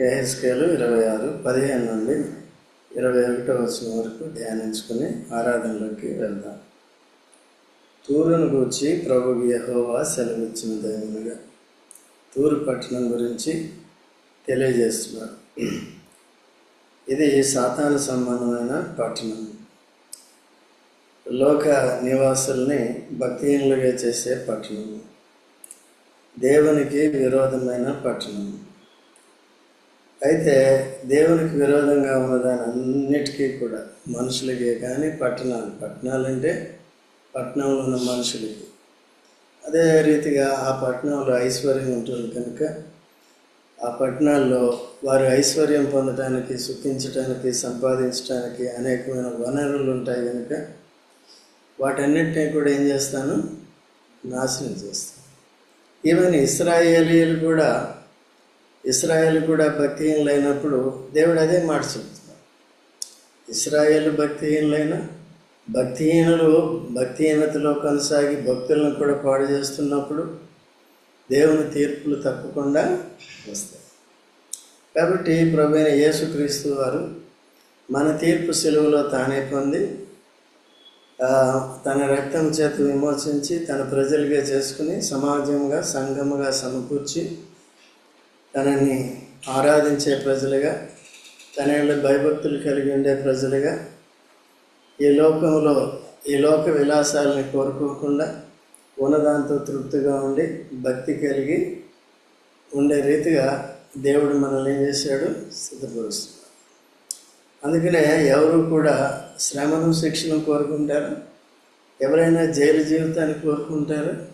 ఏహెస్కేలు ఇరవై ఆరు పదిహేను నుండి ఇరవై ఒకటో వచ్చిన వరకు ధ్యానించుకుని ఆరాధనలోకి వెళ్దాం. తూరును గూర్చి ప్రభు యహోవా సెలవిచ్చిన దేవునిగా తూరు పట్టణం గురించి తెలియజేస్తున్నాడు. ఇది సాతాను సంబంధమైన పట్టణం. లోక నివాసుల్ని భక్తిహీనులుగా చేసే పట్టణం. దేవునికి విరోధమైన పట్టణం. అయితే దేవునికి విరోధంగా ఉన్నదాని అన్నిటికీ కూడా మనుషులకే కానీ పట్టణాలు పట్టణాలంటే పట్టణంలో ఉన్న మనుషులకి. అదే రీతిగా ఆ పట్టణంలో ఐశ్వర్యం ఉంటుంది కనుక ఆ పట్టణాల్లో వారు ఐశ్వర్యం పొందడానికి సుఖించడానికి సంపాదించడానికి అనేకమైన వనరులు ఉంటాయి కనుక వాటన్నిటినీ కూడా ఏం చేస్తాను? నాశనం చేస్తాను. ఈవెన్ ఇస్రాయేలీలు కూడా ఇస్రాయేల్ కూడా భక్తిహీనులైనప్పుడు దేవుడు అదే మాట చెప్తున్నాడు. ఇస్రాయేల్ భక్తిహీనులైన భక్తిహీనులు భక్తిహీనతలో కొనసాగి భక్తులను కూడా పాడు చేస్తున్నప్పుడు దేవుని తీర్పులు తప్పకుండా వస్తాయి. కాబట్టి ప్రభు యేసుక్రీస్తు వారు మన తీర్పు సెలువులో తానే పొంది తన రక్తం చేత విమోచించి తన ప్రజలుగా చేసుకుని సమాజంగా సంఘముగా సమకూర్చి తనని ఆరాధించే ప్రజలుగా తన భయభక్తులు కలిగి ఉండే ప్రజలుగా ఈ లోకంలో ఈ లోక విలాసాలని కోరుకోకుండా ఉన్నదాంతో తృప్తిగా ఉండి భక్తి కలిగి ఉండే రీతిగా దేవుడు మనల్ని ఏం చేశాడు? సిద్ధపరుస్తున్నాడు. అందుకనే ఎవరు కూడా శ్రమను శిక్షను కోరుకుంటారు. ఎవరైనా జైలు జీవితాన్ని కోరుకుంటారు.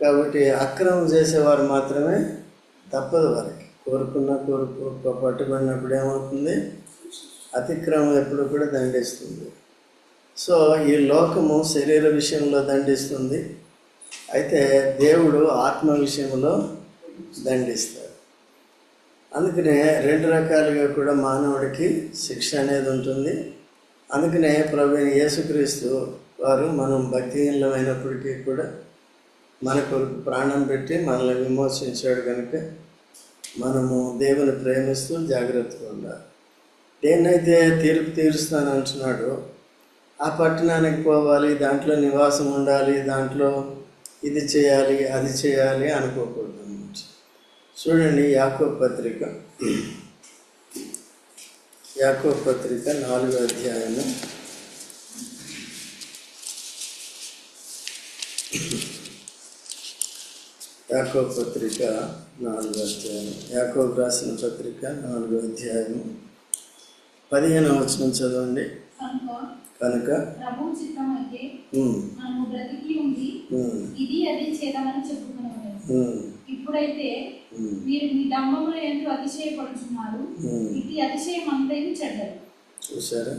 కాబట్టి అక్రమం చేసేవారు మాత్రమే తప్పదు వారికి కోరుకున్న కోరుకో పట్టుబడినప్పుడు ఏమవుతుంది? అతిక్రమం ఎప్పుడు కూడా దండిస్తుంది. సో ఈ లోకము శరీర విషయంలో దండిస్తుంది. అయితే దేవుడు ఆత్మ విషయంలో దండిస్తాడు. అందుకనే రెండు రకాలుగా కూడా మానవుడికి శిక్ష అనేది ఉంటుంది. అందుకనే ప్రభు యేసుక్రీస్తు వారు మనం భక్తిహీనమైనప్పటికీ కూడా మన కొరకు ప్రాణం పెట్టి మనల్ని విమోచించాడు కనుక మనము దేవుని ప్రేమిస్తూ జాగ్రత్తగా ఉండాలి. దేన్నైతే తీర్పు తీరుస్తాను అంటున్నాడు ఆ పట్టణానికి పోవాలి దాంట్లో నివాసం ఉండాలి దాంట్లో ఇది చేయాలి అది చేయాలి అనుకోకూడదు అన్నమాట. చూడండి యాకో పత్రిక. యాకో పత్రిక నాలుగో అధ్యాయం యాకో పత్రిక నాలుగో అధ్యాయం. యాకో రాసిన పత్రిక నాలుగో అధ్యాయం పదిహేను వచనం చదవండి. కనుక ఇప్పుడైతే మీరు మీ దంభములు ఎందు అతిశయపడుతున్నారు. ఇది అతిశయం అంతేమి చెడ్డదు. చూసారా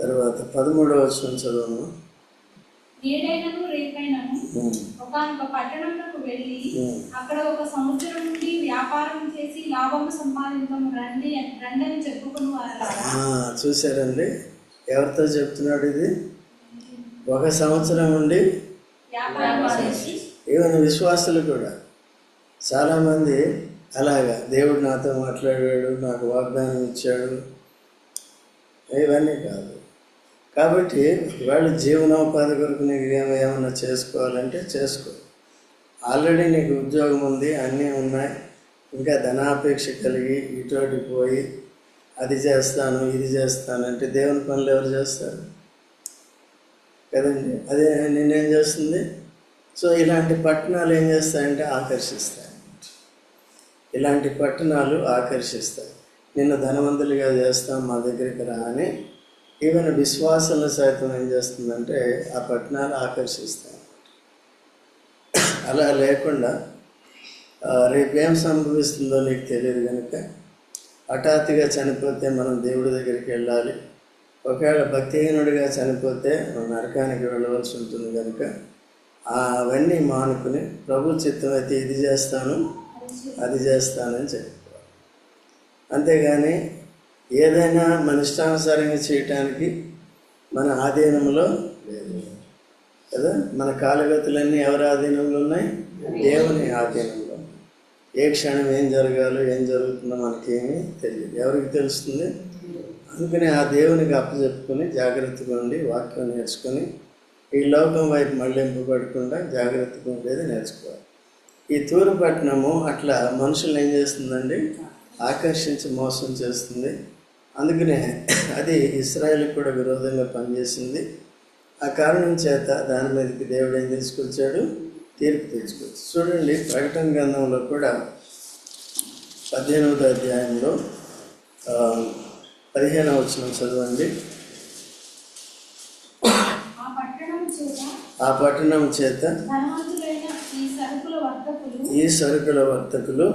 తర్వాత పదమూడవ వచనం చదవము. ఏడైనను రేపైనను ఒకనొక పట్టణంలోకి వెళ్ళి. అక్కడ ఒక సంవత్సరం నుండి వ్యాపారం చేసి లాభము సంపాదించము రండి రండి అని చెప్పుకుని వారు. ఆ, చూసారండి ఎవరితో చెప్తున్నాడు ఇది? ఒక సంవత్సరం చేసి ఈవెన్ విశ్వాసులు కూడా? చాలామంది అలాగా దేవుడు నాతో మాట్లాడాడు నాకు వాగ్దానం ఇచ్చాడు. ఇవన్నీ కాదు. కాబట్టి వాళ్ళు జీవనోపాధి కొరకు నీకు ఏమ- ఏమన్నా చేసుకోవాలంటే చేసుకో. ఆల్రెడీ నీకు ఉద్యోగం ఉంది అన్నీ ఉన్నాయి. ఇంకా ధనాపేక్ష కలిగి ఇటువంటి పోయి అది చేస్తాను ఇది చేస్తాను అంటే దేవుని పనులు ఎవరు చేస్తారు? కదండి. అదే నిన్నేం చేస్తుంది? సో ఇలాంటి పట్టణాలు ఏం చేస్తాయంటే ఆకర్షిస్తాయి ఇలాంటి పట్టణాలు ఆకర్షిస్తాయి. నిన్ను ధనవంతులుగా చేస్తాం మా దగ్గరికి రా అని ఈవెన్ విశ్వాసంలో సైతం ఏం చేస్తుందంటే ఆ పట్టణాలు ఆకర్షిస్తాయి. అలా లేకుండా రేపేం సంభవిస్తుందో నీకు తెలియదు కనుక హఠాత్తుగా చనిపోతే మనం దేవుడి దగ్గరికి వెళ్ళాలి. ఒకవేళ భక్తిహీనుడిగా చనిపోతే మనం నరకానికి వెళ్ళవలసి ఉంటుంది కనుక అవన్నీ మానుకుని ప్రభు చిత్తం అయితే ఇది చేస్తాను అది చేస్తానని చెప్పుకోవాలి. అంతేగాని ఏదైనా మన ఇష్టానుసారంగా చేయటానికి మన ఆధీనంలో కదా? మన కాలగతులన్నీ ఎవరి ఆధీనంలో ఉన్నాయి? దేవుని ఆధీనంలో ఏ క్షణం ఏం జరగాలో ఏం జరుగుతుందో మనకేమీ తెలియదు. ఎవరికి తెలుస్తుంది? అందుకని ఆ దేవునికి అప్పచెప్పుకొని జాగ్రత్తగా ఉండి వాక్యం నేర్చుకొని ఈ లోకం వైపు మళ్ళింపబడకుండా జాగ్రత్తగా ఉండేది నేర్చుకోవాలి. ఈ తూరు పట్టణము అట్లా మనుషులు ఏం చేస్తుందండి? ఆకర్షించి మోసం చేస్తుంది. అందుకనే అది ఇస్రాయేల్కి కూడా విరోధంగా పనిచేసింది. ఆ కారణం చేత దాని మీదకి దేవుడు ఏం తీసుకొచ్చాడు తీర్పు తీసుకొచ్చి చూడండి ప్రకటన గ్రంథంలో కూడా పద్దెనిమిదో అధ్యాయంలో పదిహేనవ వచనం చదవండి. ఆ పట్టణం చేత ఈ సరుకుల వర్తకులు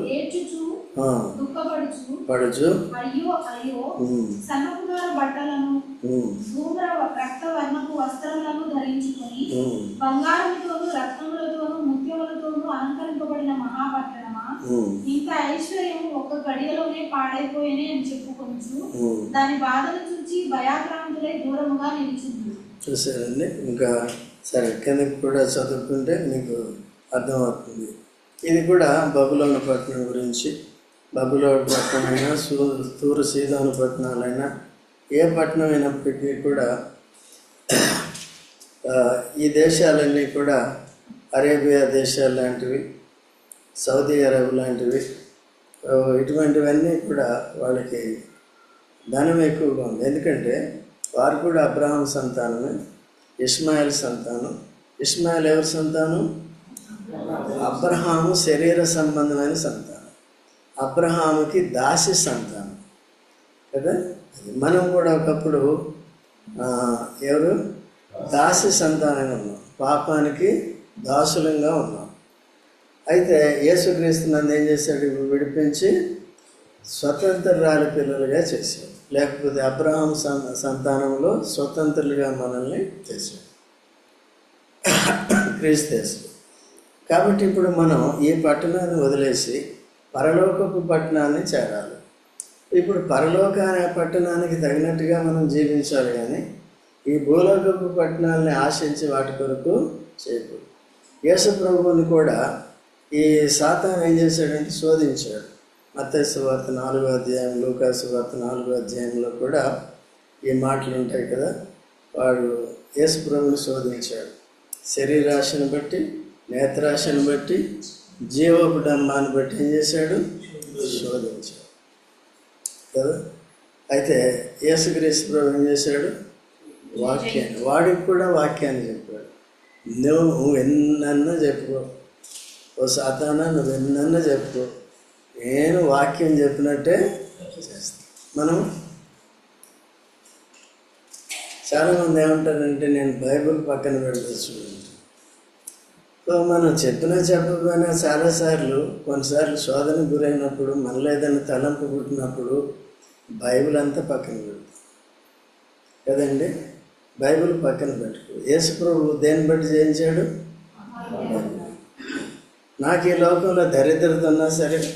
పడుచు. అయ్యో అయ్యో బట్టలను వస్త్రములను ధరించుకొని బంగారముతోను రత్నములతోను ముత్యములతోను అలంకరింపబడిన మహాపట్టణమా? ఇంత ఐశ్వర్యం ఒక్క గడియలోనే పాడైపోయేనే అని చెప్పుకొంచు ఉమ్. దాని బాధను చూచి భయాక్రాంతులై దూరముగా నిలిచింది. చూసారండి ఇంకా సరే కిందకి కూడా చదువుకుంటే మీకు అర్థమవుతుంది. ఇది కూడా బబులోన పట్టణం గురించి. బబులోన పట్టణమైనా సూ తూరు సీదోను పట్టణాలైనా ఏ పట్టణం అయినప్పటికీ కూడా ఈ దేశాలన్నీ కూడా అరేబియా దేశాలు లాంటివి సౌదీ అరబ్ లాంటివి ఇటువంటివన్నీ కూడా వాళ్ళకి ధనం ఎక్కువగా ఉంది. ఎందుకంటే వారు కూడా అబ్రహాం సంతానమే ఇస్మాయిల్ సంతానం. ఇస్మాయిల్ ఎవరి సంతానం? అబ్రహాము శరీర సంబంధమైన సంతానం. అబ్రహాముకి దాసి సంతానం. కదా? మనం కూడా ఒకప్పుడు ఎవరు? దాసి సంతానంగా ఉన్నాం. పాపానికి దాసులంగా ఉన్నాం. అయితే యేసుక్రీస్తు నన్ను ఏం చేశాడు? విడిపించి స్వతంత్రాల పిల్లలుగా చేశాడు. లేకపోతే అబ్రహాం సం- సంతానంలో స్వతంత్రులుగా మనల్ని చేశాడు. క్రీస్తేసు కాబట్టి ఇప్పుడు మనం ఈ పట్టణాన్ని వదిలేసి పరలోకపు పట్టణాన్ని చేరాలి. ఇప్పుడు పరలోక అనే పట్టణానికి తగినట్టుగా మనం జీవించాలి కానీ ఈ భూలోకపు పట్టణాలని ఆశించి వాటి కొరకు చేయకూడదు. యేసు ప్రభువుని కూడా ఈ సాతాన్ ఏం చేశాడంటే శోధించాడు. మత్స్సు వార్త నాలుగో అధ్యాయం లూకాసు వార్త నాలుగో అధ్యాయంలో కూడా ఈ మాటలు ఉంటాయి కదా వాడు యేసుప్రభుని శోధించాడు. శరీరాశను బట్టి నేత్రాశను బట్టి జీవపు డంబాన్ని బట్టి ఏం చేశాడు? శోధించాడు. కదా? అయితే యేసుక్రీస్తు ప్రభు ఏం చేశాడు? వాక్యాన్ని వాడికి కూడా వాక్యాన్ని చెప్పాడు. నువ్వు ఎన్నన్నా చెప్పుకో ఓ సాతానా నువ్వు ఎన్నన్నా చెప్పుకో నేను వాక్యం చెప్పినట్టే చేస్తాను మనం చాలామంది ఏమంటారంటే నేను బైబిల్ పక్కన పెడతా చూడండి. మనం చెప్పినా చెప్పకపోయినా చాలాసార్లు కొన్నిసార్లు శోధన గురైనప్పుడు మనలో ఏదైనా తలంపు పుట్టినప్పుడు బైబిల్ అంతా పక్కన పెడతాం కదండి? బైబిల్ పక్కన పెట్టుకో. యేసు ప్రభు దేన్ని బట్టి జయించాడు? నాకు ఈ లోకంలో దరిద్రత ఉన్నా సరే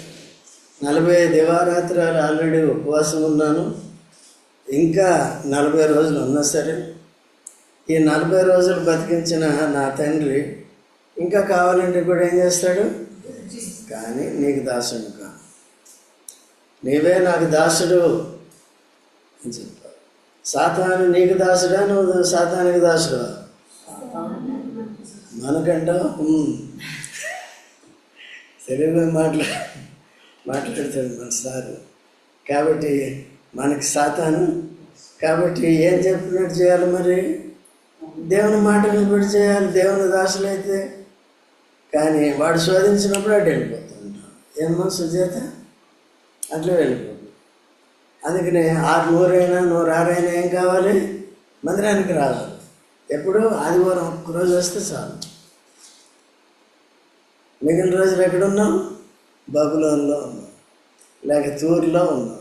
నలభై దివారాత్రాలు ఆల్రెడీ ఉపవాసం ఉన్నాను. ఇంకా నలభై రోజులు ఉన్నా సరే ఈ నలభై రోజులు బతికించిన నా తండ్రి ఇంకా కావాలంటే కూడా ఏం చేస్తాడు? కానీ నీకు దాసుడు కా. నీవే నాకు దాసుడు అని చెప్పాడు. సాతాను నీకు దాసుడా? నువ్వు సాతానికి దాసుడా? మనకంటావు "ఉమ్." తెలుగులో మాట్లా మాట్లాడతాడు మన సారు. కాబట్టి మనకి సాతాను. కాబట్టి ఏం చెప్పినట్టు చేయాలి మరి? దేవుని మాట నిలబడి చేయాలి. దేవుని దాసులైతే కానీ వాడు శోధించినప్పుడు అటు వెళ్ళిపోతుంటాం ఏమో సుజాత? అట్లా వెళ్ళిపోతుంది. అందుకని ఆరు నూరైనా నూరు ఏం కావాలి? మందిరానికి రావాలి. ఎప్పుడు ఆదివారం ఒక్కరోజు వస్తే చాలు. మిగిలిన రోజులు ఎక్కడున్నాం బబులోన్లో ఉన్నాం లేక తూరులో ఉన్నాం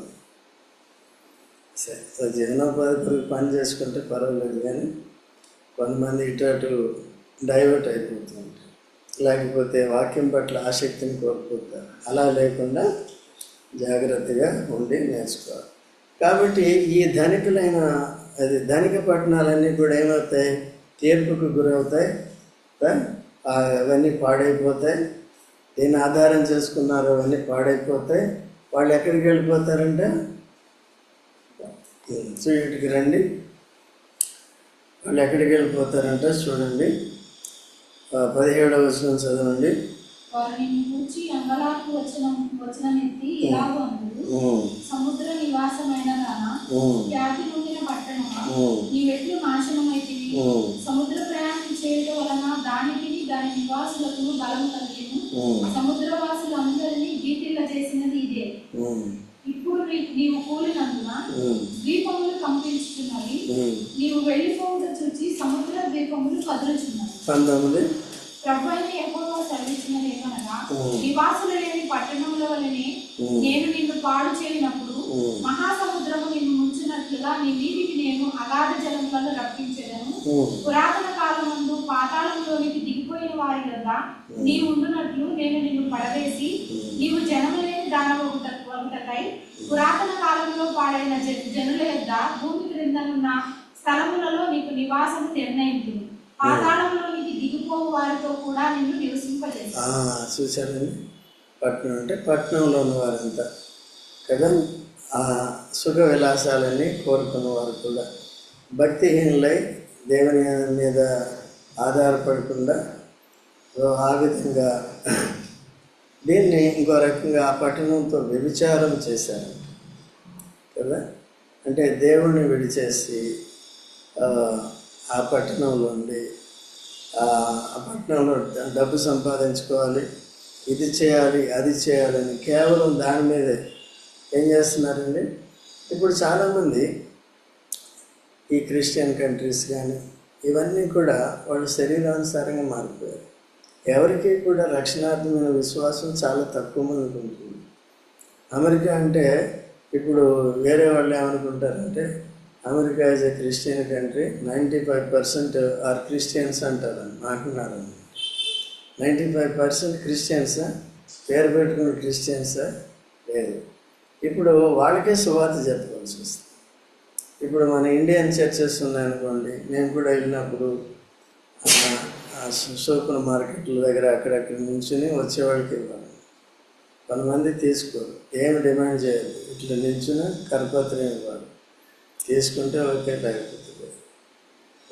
సరే జీవనోపాధి కొరకు పని చేసుకుంటే పర్వాలేదు కానీ కొంతమంది ఇటు అటు డైవర్ట్ అయిపోతుంటారు లేకపోతే వాక్యం పట్ల ఆసక్తిని కోల్పోతారు. అలా లేకుండా జాగ్రత్తగా ఉండి నేర్చుకోవాలి. కాబట్టి ఈ ధనికులైన అది ధనిక పట్టణాలన్నీ కూడా ఏమవుతాయి? తీర్పుకు గురవుతాయి. అవన్నీ పాడైపోతాయి. దీన్ని ఆధారం చేసుకున్నారో అవన్నీ పాడైపోతాయి. వాళ్ళు ఎక్కడికి వెళ్ళిపోతారంటే? చూడటికి రండి. వాళ్ళు ఎక్కడికి వెళ్ళిపోతారంటే చూడండి. పదిహేడవ వచనం చదవండి. సముద్ర నివాసమైన పొందిన పట్టణమా? నాశనమైతివి. ఉమ్, సముద్ర ప్రయాణం చేయడం వలన దానికి దాని నివాసులకు కలిగిను. అందరినీ చేసినది ఇదే. ఇప్పుడు నీ- నీవు కూలినందున ద్వీపములు కంపించుతున్నవి. నీవు వెళ్ళిపోవుట చూచి సముద్ర ద్వీపములు కదులుచున్నవి. పంతొమ్మిది ప్రభు అయిన యెహోవా సెలవిచ్చినది ఏమనగా. నివాసులు లేని పట్టణముల వలనే. నేను నిన్ను పాడు చేయనప్పుడు. మహాసముద్రము నిన్ను ముంచినట్లుగా నీ వీధికి నేను అగాధ జలములను రప్పించేదను ఉమ్, పురాతన కాలమందు పాతాళంలోనికి దిగిపోయిన వారి వద్ద నీవు ఉండునట్లు నేను నిన్ను పడవేసి నీవు జనములేని దానవగుట వగుటకై పురాతన కాలంలో పాడైన జ- జనుల యొద్ద భూమి క్రిందనున్న స్థలములలో నీకు నివాసము నిర్ణయించు పాతాళంలోనికి దిగిపోవు వారితో కూడా నిన్ను చూశారండి? పట్నం అంటే పట్నంలో ఉన్నవారంతా. కదా? ఆ సుఖ విలాసాలని కోరుకున్న వారు కూడా. భక్తిహీనులై దేవుని మీద ఆధారపడకుండా ఆ విధంగా దీన్ని ఇంకో రకంగా ఆ పట్టణంతో వ్యభిచారం చేశారు. కదా? అంటే దేవుణ్ణి విడిచేసి ఆ, పట్టణంలో ఉండి ఆ పట్టణంలో డబ్బు సంపాదించుకోవాలి ఇది చేయాలి అది చేయాలని కేవలం దాని మీదే ఏం చేస్తున్నారండి? ఇప్పుడు చాలామంది ఈ క్రిస్టియన్ కంట్రీస్ కానీ ఇవన్నీ కూడా వాళ్ళ శరీరానుసారంగా మారిపోయారు. ఎవరికి కూడా రక్షణార్థమైన విశ్వాసం చాలా తక్కువ మందికి ఉంటుంది. అమెరికా అంటే ఇప్పుడు వేరే వాళ్ళు ఏమనుకుంటారంటే America as a Christian country ninety five percent are Christians అంటారు. అంటున్నారు. నైంటీ ఫైవ్ పర్సెంట్ క్రిస్టియన్సా పేరు పెట్టుకున్న క్రిస్టియన్సా లేదు. ఇప్పుడు వాళ్ళకే సువార్త చెప్పవలసి వస్తుంది. ఇప్పుడు మన ఇండియన్ చర్చెస్ ఉన్నాయనుకోండి నేను కూడా వెళ్ళినప్పుడు ఆ, సోకుల మార్కెట్ల దగ్గర అక్కడక్కడ నుంచుని వచ్చేవాళ్ళకి ఇవ్వాలి కొంతమంది తీసుకోరు. ఏమి డిమాండ్ చేయదు ఇట్లా నిల్చుని కరపత్రం ఇవ్వాలి తీసుకుంటే ఓకే తగ్గిపోతుంది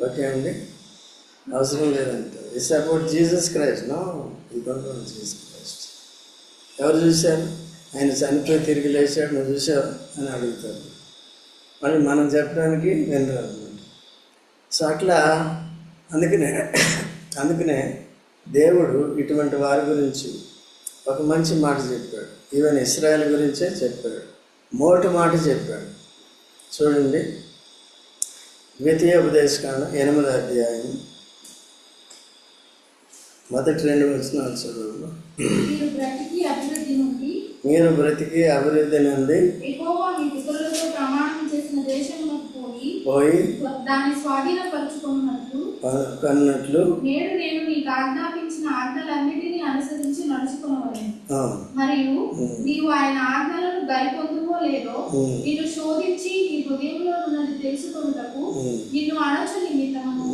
ఓకే అండి? అవసరం లేదంటే. It's about Jesus Christ no you don't Jesus Christ ఎవరు చూశారు? ఆయన చనిపోయి తిరిగి లేచాడు నువ్వు చూసావు అని అడుగుతారు. మళ్ళీ మనం చెప్పడానికి వినరు అనమాట సో అట్లా అందుకనే అందుకనే దేవుడు ఇటువంటి వారి గురించి ఒక మంచి మాట చెప్పాడు. ఈవెన్ ఇస్రాయల్ గురించే చెప్పాడు. మోటు మాట చెప్పాడు. చూడండి. ద్వితీయ ఉపదేశకాండం ఎనిమిది అధ్యాయం. మొదటి రెండు వచనాలు చదువు మీరు బ్రతికి అభివృద్ధి నుండి పోయి దాన్ని స్వాధీనపరుచుకున్నట్లు కన్నట్లు నేడు నేను నీకు ఆజ్ఞాపించిన ఆజ్ఞలన్నిటినీ అనుసరించి నడుచుకునవలేను మరియు. నీవు ఆయన ఆజ్ఞలను గైకొందువో లేదో. నిన్ను శోధించి నీ హృదయంలో ఉన్నది తెలుసుకొనుటకు ఉమ్. నిన్ను అణచు నిమిత్తము.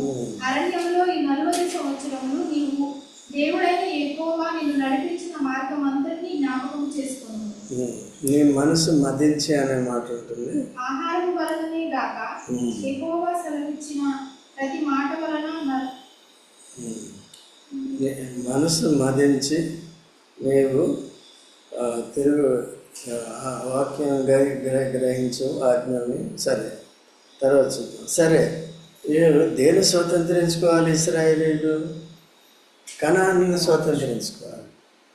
అరణ్యంలో ఈ నలభై సంవత్సరములు నీవు దేవుడైన ఎక్కువగా నిన్ను నడిపించిన మార్గం నీ మనసు మదించి అనే మాట ఉంటుంది. ఆహారం వలననే గాక ఉమ్. ఎక్కువగా సెలవిచ్చిన ప్రతి మాట వలన న- ఉమ్. నీ మనసు మదించి నీవు తిరుగు ఆ వాక్యం గ్రహి గ్రహి- గ్రహించు ఆజ్ఞని సరే. తర్వాత చూద్దాం. సరే దేని స్వతంత్రించుకోవాలి ఇస్రాయేలీలు? కణాన్ని స్వతంత్రించుకోవాలి.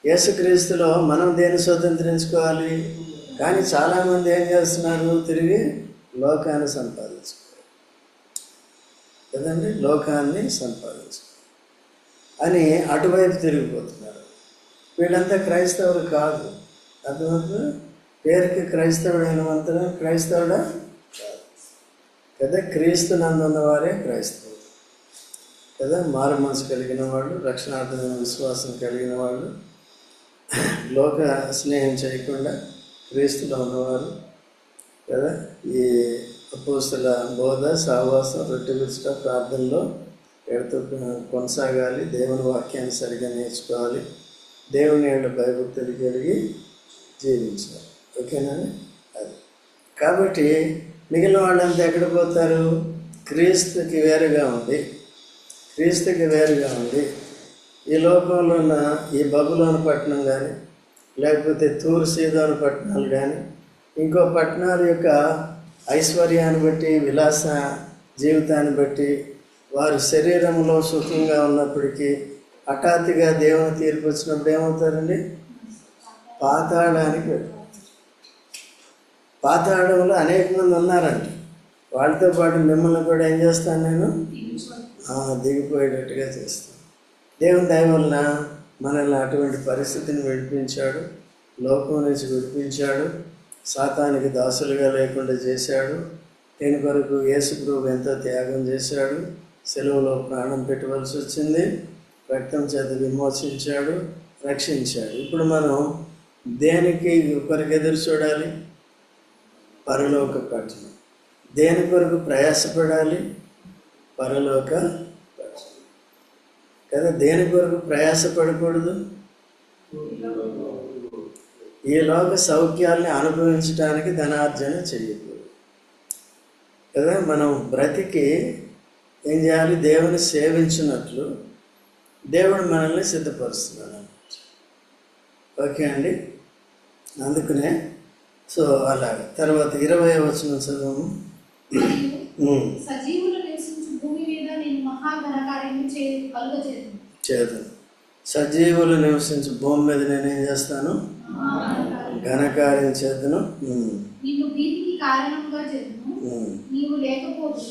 యేసుక్రీస్తులో మనం దేన్ని స్వతంత్రించుకోవాలి? కానీ చాలామంది ఏం చేస్తున్నారు? తిరిగి లోకాన్ని సంపాదించుకోవాలి. కదండి? లోకాన్ని సంపాదించుకోవాలి. అని అటువైపు తిరిగిపోతున్నారు. వీళ్ళంతా క్రైస్తవులు కాదు. అర్థమవుతుంది? పేరుకి క్రైస్తవుడైన మాత్రం క్రైస్తవుడా? కదా. క్రీస్తు నందున్న వారే క్రైస్తవులు. కదా? మారు మనసు కలిగిన వాళ్ళు రక్షణార్థమైన విశ్వాసం కలిగిన వాళ్ళు లోక స్నేహం చేయకుండా క్రీస్తులో ఉన్నవారు కదా? ఈ అపోస్తుల బోధ సావాసం రొట్టె విరుచుట ప్రార్థనలో ఎడుతూ కొనసాగాలి. దేవుని వాక్యాన్ని సరిగా నేర్చుకోవాలి. దేవుని ఏళ్ళ భయభక్తులు కలిగి జీవించాలి. ఓకేనా? అది. కాబట్టి మిగిలిన వాళ్ళంతా ఎక్కడ పోతారు? క్రీస్తుకి వేరుగా ఉంది క్రీస్తుకి వేరుగా ఉంది ఈ లోకంలో ఉన్న ఈ బబులోని పట్టణం కానీ లేకపోతే తూరు సీదోని పట్టణాలు కానీ ఇంకో పట్టణాల యొక్క ఐశ్వర్యాన్ని బట్టి విలాస జీవితాన్ని బట్టి వారు శరీరంలో సుఖంగా ఉన్నప్పటికీ హఠాత్తుగా దేవుని తీర్పు వచ్చినప్పుడు ఏమవుతారండి? పాతాళానికి పాతాళంలో అనేక మంది ఉన్నారంట వాళ్ళతో పాటు మిమ్మల్ని కూడా ఏం చేస్తాను నేను? దిగిపోయేటట్టుగా చేస్తాను. దేవుని దయ వలన మనల్ని అటువంటి పరిస్థితిని విడిపించాడు లోకం నుంచి విడిపించాడు సాతానికి దాసులుగా లేకుండా చేశాడు దీని కొరకు యేసుప్రభు ఎంతో త్యాగం చేశాడు సెలవులో ప్రాణం పెట్టవలసి వచ్చింది రక్తం చేత విమోచించాడు రక్షించాడు. ఇప్పుడు మనం దేనికి కొరకు ఎదురు చూడాలి? పరలోక పట్టణం దేని కొరకు ప్రయాసపడాలి? పరలోక కదా దేని కొరకు ప్రయాసపడకూడదు? ఈ లోక సౌఖ్యాల్ని అనుభవించడానికి ధనార్జన చేయకూడదు. కదా మనం బ్రతికి ఏం చేయాలి? దేవుని సేవించినట్లు దేవుడు మనల్ని సిద్ధపరుస్తున్నాడు ఓకే అండి? అందుకనే సో అలాగే. తర్వాత ఇరవై వచ్చిన చదువు మరియు సజీవులు నివసించు భూమి మీద నేను మహాఘనకార్యము చే కలుగచేదు చేతను సజీవులు నివసించు భూమి మీద నేనేం చేస్తాను? ఘనకార్యం నీవు కారణంగా నీవు లేకపోదు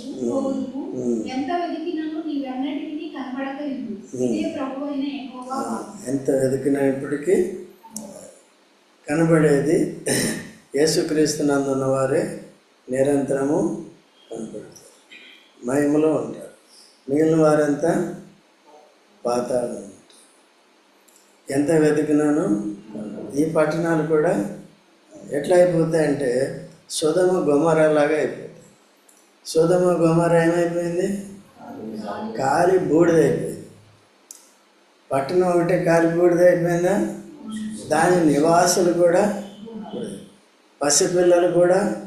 ఉమ్. ఎంత వెతికినను నీవెన్నటికీ కనబడక ఇల్లు ఇదే ప్రభు అయిన యెహోవా వాక్కు. ఎంత వెతికినప్పటికీ కనబడేది యేసుక్రీస్తు నందున్న వారే నిరంతరము కనపడతారు మహిమలో ఉంటారు. మిగిలిన వారంతా పాతాళం. ఎంత వెతికినాను ఈ పట్టణాలు కూడా ఎట్లా అయిపోతాయంటే సుధమ గుమరలాగా అయిపోతాయి. సుధమ గుమర ఏమైపోయింది? కాలి బూడిదైపోయింది పట్టణం ఒకటే కాలి బూడిదైపోయిందా దాని నివాసులు కూడా పసిపిల్లలు కూడా.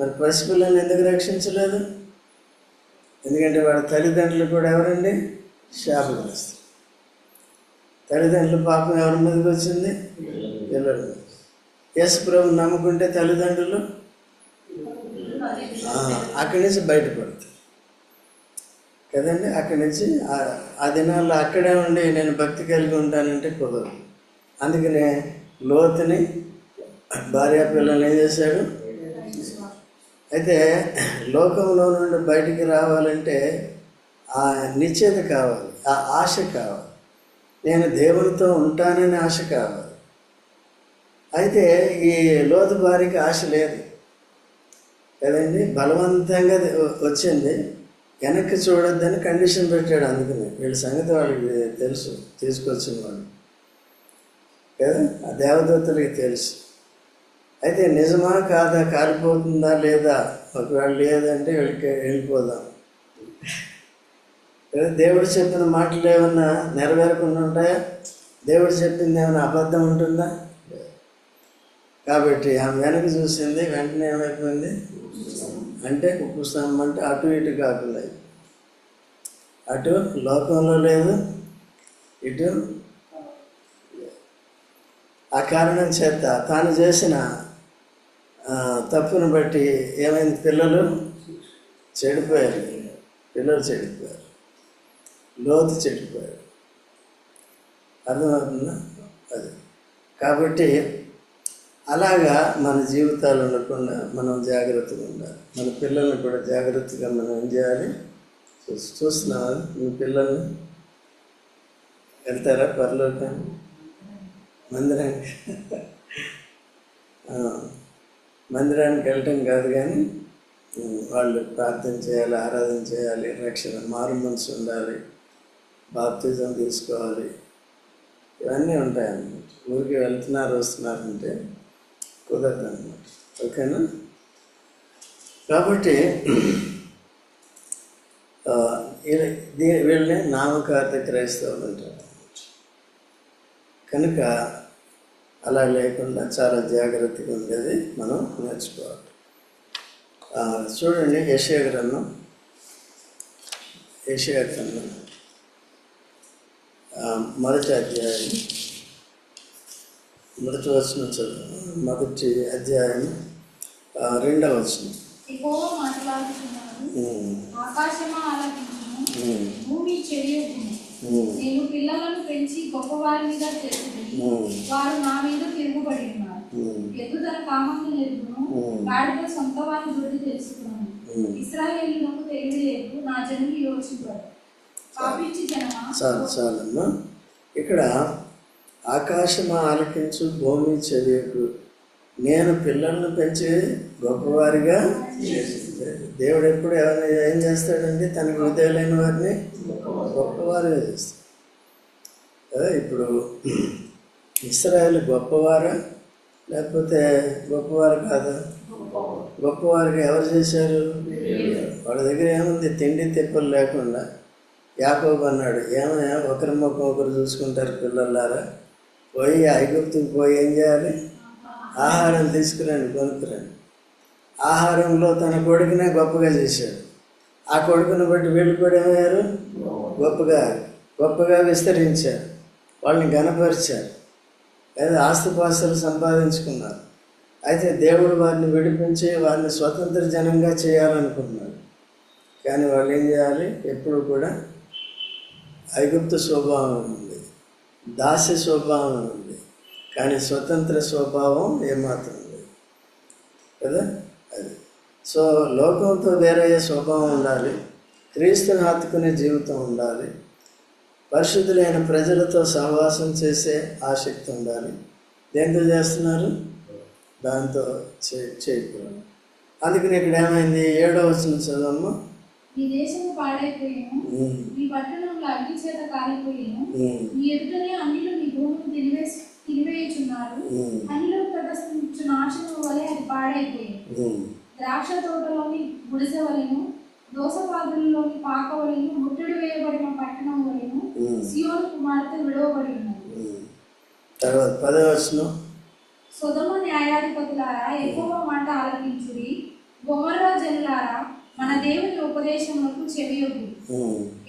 మరి పసిపిల్లల్ని ఎందుకు రక్షించలేదు? ఎందుకంటే వాళ్ళ తల్లిదండ్రులు కూడా ఎవరండి? శాపగ్రస్తులు. తల్లిదండ్రుల పాపం ఎవరి మీదకి వచ్చింది? పిల్లల మీద. యేసు ప్రభు నమ్ముకుంటే తల్లిదండ్రులు? అక్కడి నుంచి బయటపడతారు. కదండి? అక్కడి నుంచి ఆ- దినాల్లో అక్కడే ఉండి నేను భక్తి కలిగి ఉంటానంటే కుదరదు. అందుకనే లోతుని భార్య పిల్లల్ని ఏం చేశాడు? అయితే లోకంలో నుండి బయటికి రావాలంటే ఆ నిశ్చేత కావాలి ఆ ఆశ కావాలి. నేను దేవునితో ఉంటానని ఆశ కావాలి. అయితే ఈ లోతు భార్యకి ఆశ లేదు. కదండి? బలవంతంగా వచ్చింది. వెనక్కి చూడొద్దని కండిషన్ పెట్టాడు అందుకని. వీళ్ళ సంగతి వాళ్ళకి తెలుసు తీసుకొచ్చిన వాళ్ళు. కదా? ఆ దేవదత్తులకి తెలుసు. అయితే నిజమా కాదా? కారిపోతుందా లేదా? ఒకవేళ లేదంటే వెళ్ళి వెళ్ళిపోదాం. దేవుడు చెప్పిన మాటలు ఏమన్నా నెరవేరకుండా ఉంటాయా? దేవుడు చెప్పింది ఏమైనా అబద్ధం ఉంటుందా? కాబట్టి ఆమె వెనక్కి చూసింది వెంటనే ఏమైపోయింది? అంటే ఉప్పు స్తంభం అంటే అటు ఇటు కాకుండా. అటు లోకంలో లేదు ఇటు ఆ కారణం చేత తాను చేసిన తప్పును బట్టి ఏమైంది? పిల్లలు చెడిపోయారు. పిల్లలు చెడిపోయారు. లోతు చెడిపోయారు. అర్థమవుతుందా? అది. కాబట్టి అలాగా మన జీవితాలు ఉండకుండా మనం జాగ్రత్తగా ఉండాలి. మన పిల్లల్ని కూడా జాగ్రత్తగా మనం ఏం చేయాలి? చూసి చూస్తున్నాం మీ పిల్లల్ని? వెళ్తారా పరలోకాన్ని మందిరానికి? మందిరానికి వెళ్ళటం కాదు కానీ వాళ్ళు ప్రార్థన చేయాలి ఆరాధన చేయాలి రక్షణ మారు మనసు ఉండాలి బాప్తిజం తీసుకోవాలి. ఇవన్నీ ఉంటాయన్నమాట. ఊరికి వెళ్తున్నారు వస్తున్నారంటే కుదరదు అన్నమాట ఓకేనా? కాబట్టి దీని వీళ్ళని నామకార్త క్రైస్తవులు అంటారు కనుక అలా లేకుండా చాలా జాగ్రత్తగా ఉండేది మనం నేర్చుకోవాలి. చూడండి యశయ గ్రంథం. యశయ గ్రంథం. మొదటి అధ్యాయం. మొదటి వచనం చదువు మొదటి అధ్యాయం. రెండవ ఉమ్, ఆకాశమా భూమి నేను పిల్లలను పెంచి గొప్పవారి మీద చేసింది. ఉమ్, వారు నా మీద తిరుగుబడి ఉన్నారు ఉమ్, ఎద్దు తన కామము ఎరుగును ఉమ్. గాడిద సొంత వారి దొడ్డి తెలుసుకున్నాను. ఇస్రాయేలులకు తెలివి లేదు. నా జనులు యోచించారు పాపించి జనమా? చాలు చాలమ్మా. ఇక్కడ ఆకాశమా ఆలకించు భూమి చెవియకు. నేను పిల్లలను పెంచి గొప్పవారిగా దేవుడు ఎప్పుడు ఎవరిని ఏం చేస్తాడండి తనకు లేని వారిని గొప్పవారుగా చేస్తాడు. కదా, ఇప్పుడు ఇస్రాయల్ గొప్పవారా? లేకపోతే గొప్పవారు కాదా? గొప్పవారికి ఎవరు చేశారు? వాళ్ళ దగ్గర ఏముంది? తిండి తిప్పలు లేకుండా. యాకోబు అన్నాడు ఏమైనా ఒకరి ముఖం ఒకరు చూసుకుంటారు పిల్లలారా? పోయి ఐగుప్తుకు పోయి ఏం చేయాలి? ఆహారం తీసుకురండి కొనుక్కురండి. ఆహారంలో తన కొడుకునే గొప్పగా చేశాడు. ఆ కొడుకుని బట్టి వీళ్ళు కూడా ఏమయ్యారు? గొప్పగా గొప్పగా విస్తరించారు. వాళ్ళని గనపరిచారు లేదా ఆస్తిపాస్తులు సంపాదించుకున్నారు. అయితే దేవుడు వారిని విడిపించి వారిని స్వతంత్ర జనంగా చేయాలనుకున్నాడు కానీ వాళ్ళు ఏం చేయాలి? ఎప్పుడు కూడా ఐగుప్తు స్వభావం ఉంది. దాస్య స్వభావం ఉంది. కానీ స్వతంత్ర స్వభావం ఏమాత్రం లేదు. కదా? సో లోకంతో వేరే స్వభావం ఉండాలి క్రీస్తుని హత్తుకునే జీవితం ఉండాలి పరిశుద్ధులైన ప్రజలతో సహవాసం చేసే ఆసక్తి ఉండాలి. దేంతో చేస్తున్నారు? దాంతో చే చేయకూడదు. అందుకని ఇక్కడ ఏమైంది? ఏడో వచ్చిన చదవమ్మ. నీ దేశము పాడైపోయాను ఉమ్, నీ పట్టణంలో అగ్ని చేత కాలిపోయాను ఉమ్, నీ ఎదుటనే అన్నిలు నీ భూమిని తిరివేసి తిరివేయుచున్నారు ఉమ్, అన్నిలో ప్రదర్శించు నాశనం వలె అది పాడైపోయింది ఉమ్. ద్రాక్ష తోటలోని గుడిసె వలెను దోసపాదులలోని పాక వలెను ముట్టడి వేయబడిన పట్టణం వలెను. సియోను కుమార్తె విడవబడి ఉన్నది. తర్వాత సుధమ న్యాయాధిపతులారా ఎక్కువ మాట ఆలకించుడి. గొమర్రా జనులారా మన దేవుని ఉపదేశములకు చెవియొద్దు.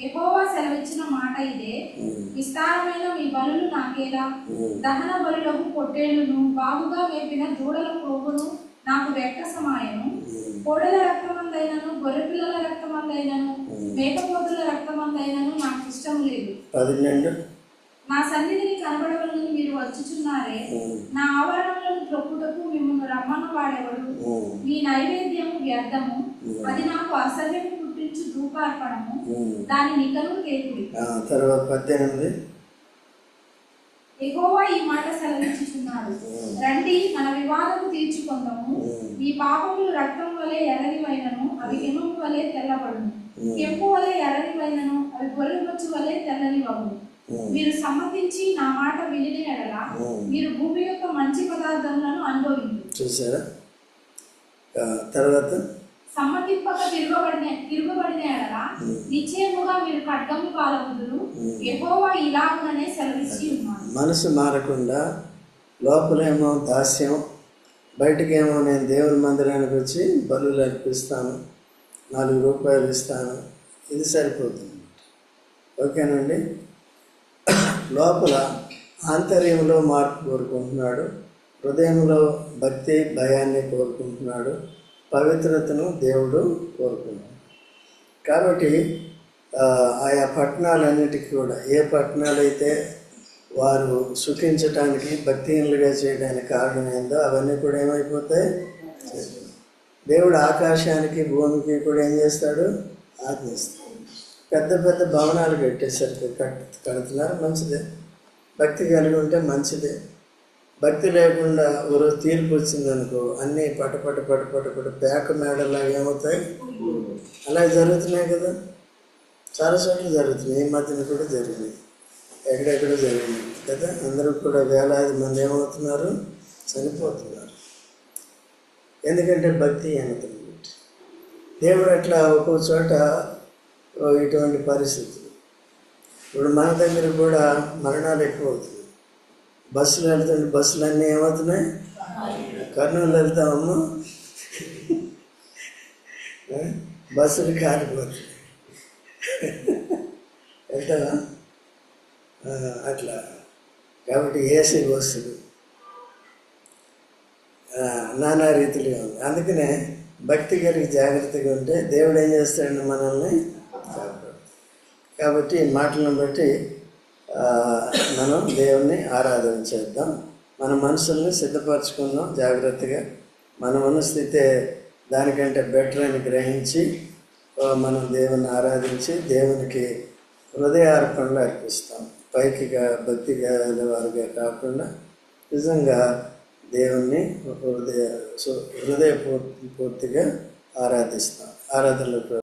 యెహోవా సెలవిచ్చిన మాట ఇదే. విస్తారమైన మీ బలులు నాకేలా. దహన బలులకు పొట్టేళ్ళును బాగుగా వేపిన దూడల పోగును నాకు వెక్క సమాయము కోడెల రక్తమందైనను గొర్రెపిల్లల రక్తమందైనను మేకపోతుల రక్తమందైనను నాకు ఇష్టం లేదు. పన్నెండు నా సన్నిధిని కనబడవలని మీరు వచ్చుచున్నారే. నా ఆవరణలను త్రొక్కుటకు మిమ్మల్ని రమ్మన్న వాడెవడు మీ నైవేద్యము వ్యర్థము. అది నాకు అసహ్యం పుట్టించు ధూపార్పణము. దాని నికను కేకుడి తర్వాత పద్దెనిమిది. ఎగోవా ఈ మాట సెలవిచ్చుచున్నాడు. రండి మన వివాదము తీర్చుకుందాము. ఈ పాపములు రక్తం వలె ఎర్రనివైనను అవి హిమము వలె తెల్లబడును. కెంపు వలె ఎర్రనివైనను అవి గొర్రెబొచ్చు వలె తెల్లనివగును మీరు సమ్మతించి నా మాట విని ఎడల మీరు భూమి యొక్క మంచి పదార్థములను అనుభవించు. చూసారా తర్వాత? సమ్మతింపక తిరగబడిన తిరగబడిన ఎడలా నిశ్చయముగా మీరు ఖడ్గము పాలవుదురు ఎహోవా ఇలాగుననే సెలవిచ్చి ఉన్నాడు. మనసు మారకుండా లోపలేమో దాస్యం బయటకేమో నేను దేవుని మందిరానికి వచ్చి బలులు అర్పిస్తాను. నాలుగు రూపాయలు ఇస్తాను. ఇది సరిపోతుంది. ఓకేనండి? లోపల ఆంతర్యంలో మార్పు కోరుకుంటున్నాడు. హృదయంలో భక్తి భయాన్ని కోరుకుంటున్నాడు. పవిత్రతను దేవుడు కోరుకున్నాడు. కాబట్టి ఆయా పట్టణాలన్నిటికీ కూడా ఏ పట్టణాలైతే వారు సుఖించటానికి భక్తిహీనులుగా చేయడానికి కారణమైందో అవన్నీ కూడా ఏమైపోతాయి? దేవుడు ఆకాశానికి భూమికి కూడా ఏం చేస్తాడు? ఆజ్ఞిస్తాడు. పెద్ద పెద్ద భవనాలు కట్టేసరికి కట్ కడుతున్నారు మంచిదే. భక్తి కలిగి ఉంటే మంచిదే. భక్తి లేకుండా ఒకరోజు తీర్పు వచ్చిందనుకో అన్నీ పటపట పటపట పట పట పట పేక మేడలాగా ఏమవుతాయి? అలా జరుగుతున్నాయి కదా. చాలా చోట్ల జరుగుతున్నాయి. ఈ మధ్యన కూడా జరిగింది ఎక్కడెక్కడ జరిగింది కదా. అందరూ కూడా వేలాది మంది ఏమవుతున్నారు? చనిపోతున్నారు. ఎందుకంటే భక్తి వెనకలు దేవుడు అట్లా ఒక్కో చోట ఇటువంటి పరిస్థితులు. ఇప్పుడు మన దగ్గర కూడా మరణాలు ఎక్కువ అవుతుంది బస్సులు వెళ్తాయి బస్సులు అన్నీ ఏమవుతున్నాయి? కర్నూలు వెళ్తామమ్మా బస్సులు కాలిపోతున్నాయి వెళ్తావా? అట్లా. కాబట్టి ఏసీ బస్సులు. నానా రీతిలో ఉంది. అందుకనే భక్తి కలిగి జాగ్రత్తగా ఉంటే దేవుడు ఏం చేస్తాడు మనల్ని కాబట్టి ఈ మాటలను బట్టి మనం దేవుణ్ణి ఆరాధన చేద్దాం. మన మనసుల్ని సిద్ధపరచుకుందాం జాగ్రత్తగా. మన మనస్థితే దానికంటే బెటర్ అని గ్రహించి మనం దేవుని ఆరాధించి దేవునికి హృదయార్పణలు అర్పిస్తాం. పైకిగా భక్తిగా వారిగా కాకుండా నిజంగా దేవుణ్ణి హృదయ సో హృదయ పూర్తిగా ఆరాధిస్తాం. ఆరాధనలో